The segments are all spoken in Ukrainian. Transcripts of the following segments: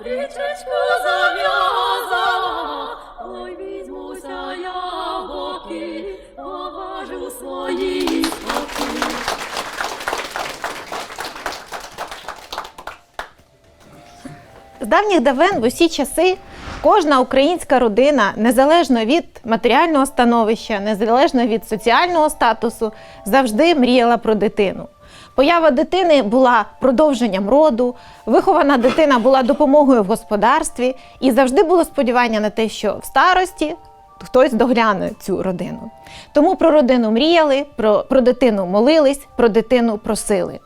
стрічечку зав'язала, ой, візьмуся я боки, поважу свої споки. З давніх давен в усі часи кожна українська родина, незалежно від матеріального становища, незалежно від соціального статусу, завжди мріяла про дитину. Поява дитини була продовженням роду, вихована дитина була допомогою в господарстві, і завжди було сподівання на те, що в старості хтось догляне цю родину. Тому про родину мріяли, про, про дитину молились, про дитину просили.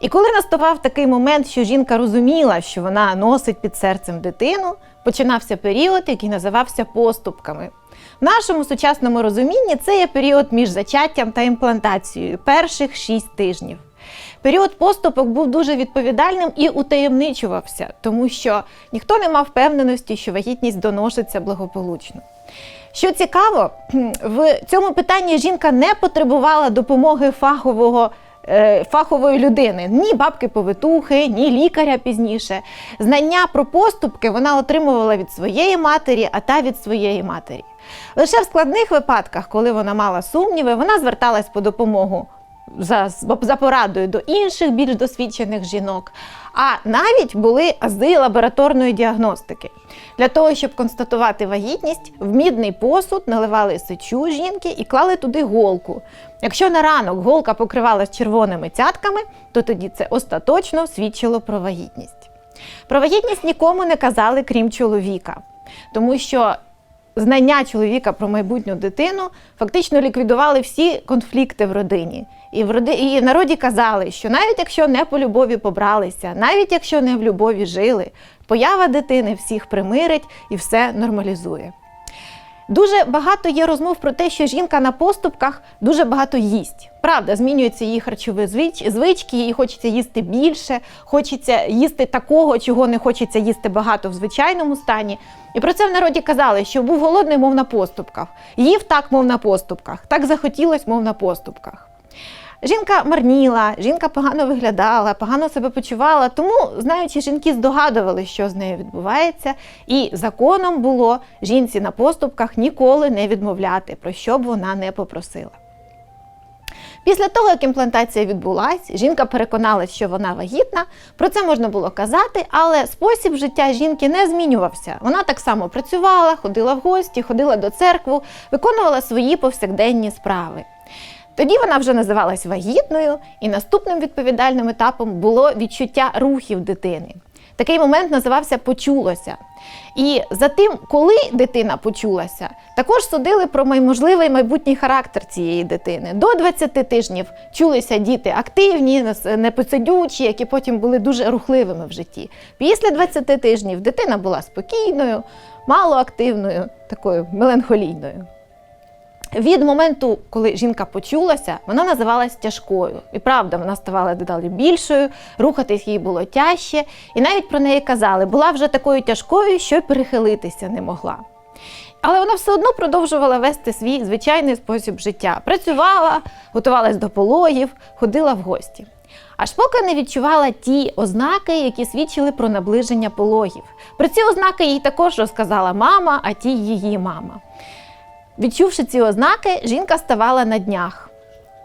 І коли наставав такий момент, що жінка розуміла, що вона носить під серцем дитину, починався період, який називався поступками. В нашому сучасному розумінні це є період між зачаттям та імплантацією перших шість тижнів. Період поступок був дуже відповідальним і утаємничувався, тому що ніхто не мав впевненості, що вагітність доноситься благополучно. Що цікаво, в цьому питанні жінка не потребувала допомоги фахового. е, Фахової людини, ні бабки-повитухи, ні лікаря пізніше. Знання про поступки вона отримувала від своєї матері, а та від своєї матері. Лише в складних випадках, коли вона мала сумніви, вона зверталась по допомогу за, за порадою до інших більш досвідчених жінок. А навіть були ази лабораторної діагностики. Для того, щоб констатувати вагітність, в мідний посуд наливали сечу жінки і клали туди голку. Якщо на ранок голка покривалась червоними цятками, то тоді це остаточно свідчило про вагітність. Про вагітність нікому не казали, крім чоловіка, тому що знання чоловіка про майбутню дитину фактично ліквідували всі конфлікти в родині. І в роди... і в народі казали, що навіть якщо не по любові побралися, навіть якщо не в любові жили, поява дитини всіх примирить і все нормалізує. Дуже багато є розмов про те, що жінка на поступках дуже багато їсть. Правда, змінюються її харчові звич- звички, їй хочеться їсти більше, хочеться їсти такого, чого не хочеться їсти багато в звичайному стані. І про це в народі казали, що був голодний, мов на поступках, їв так, мов на поступках, так захотілось, мов на поступках. Жінка марніла, жінка погано виглядала, погано себе почувала. Тому, знаючи, жінки здогадували, що з нею відбувається, і законом було жінці на поступках ніколи не відмовляти, про що б вона не попросила. Після того, як імплантація відбулась, жінка переконалась, що вона вагітна. Про це можна було казати, але спосіб життя жінки не змінювався. Вона так само працювала, ходила в гості, ходила до церкви, виконувала свої повсякденні справи. Тоді вона вже називалась вагітною, і наступним відповідальним етапом було відчуття рухів дитини. Такий момент називався почулося. І за тим, коли дитина почулася, також судили про можливий майбутній характер цієї дитини. До 20 тижнів чулися діти активні, непосидючі, які потім були дуже рухливими в житті. Після 20 тижнів дитина була спокійною, малоактивною, такою меланхолійною. Від моменту, коли жінка почулася, вона називалась тяжкою. І правда, вона ставала дедалі більшою, рухатись їй було тяжче, і навіть про неї казали, була вже такою тяжкою, що й перехилитися не могла. Але вона все одно продовжувала вести свій звичайний спосіб життя. Працювала, готувалась до пологів, ходила в гості. Аж поки не відчувала ті ознаки, які свідчили про наближення пологів. Про ці ознаки їй також розказала мама, а ті її мама. Відчувши ці ознаки, жінка ставала на днях.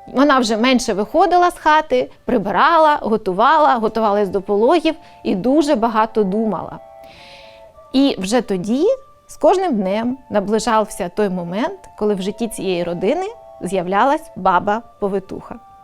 Вона вже менше виходила з хати, прибирала, готувала, готувалась до пологів і дуже багато думала. І вже тоді, з кожним днем, наближався той момент, коли в житті цієї родини з'являлась баба-повитуха.